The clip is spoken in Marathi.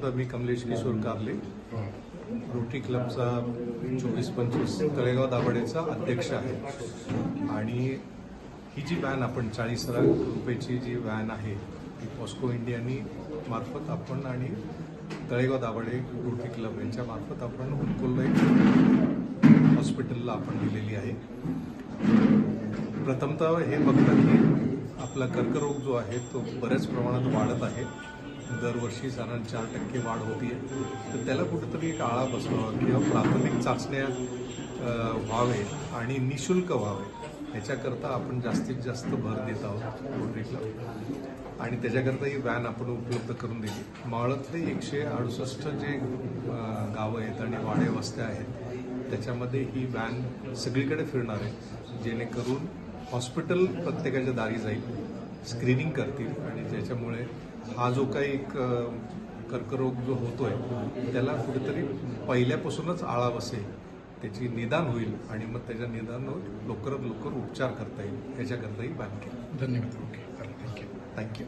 आता मी कमलेश किशोर कारले. रोटरी क्लबचा चोवीस पंचवीस तळेगाव दाभाडेचा अध्यक्ष आहे. आणि ही जी व्हॅन आपण चाळीस लाख रुपयाची जी व्हॅन आहे ती पॉस्को इंडियानी मार्फत आपण आणि तळेगाव दाभाडे रोटरी क्लब यांच्या मार्फत आपण हुलकोल्ला एक हॉस्पिटलला आपण दिलेली आहे. प्रथमतः हे बघतात की आपला कर्करोग जो आहे तो बऱ्याच प्रमाणात वाढत आहे. दरवर्षी साधारण चार टक्के वाढ होती आहे. तर त्याला कुठंतरी एक आळा बसणं किंवा प्राथमिक चाचण्या व्हावे आणि निशुल्क व्हावे याच्याकरता आपण जास्तीत जास्त भर देत आहोत रोटरी आणि त्याच्याकरता ही व्हॅन आपण उपलब्ध करून दिली. मावळातले एकशे अडुसष्ट जे गावं आहेत आणि वाडे वस्त्या आहेत त्याच्यामध्ये ही व्हॅन सगळीकडे फिरणार आहे जेणेकरून हॉस्पिटल प्रत्येकाच्या दारी जाईल. स्क्रीनिंग करतील आणि ज्याच्यामुळे हा जो काही एक कर्करोग जो होतोय त्याला कुठेतरी पहिल्यापासूनच आळा बसेल त्याची निदान होईल आणि मग त्याच्या निदानावर लवकरात लवकर उपचार करता येईल याच्याकरताही केलं. धन्यवाद. Okay. Thank you. Thank you.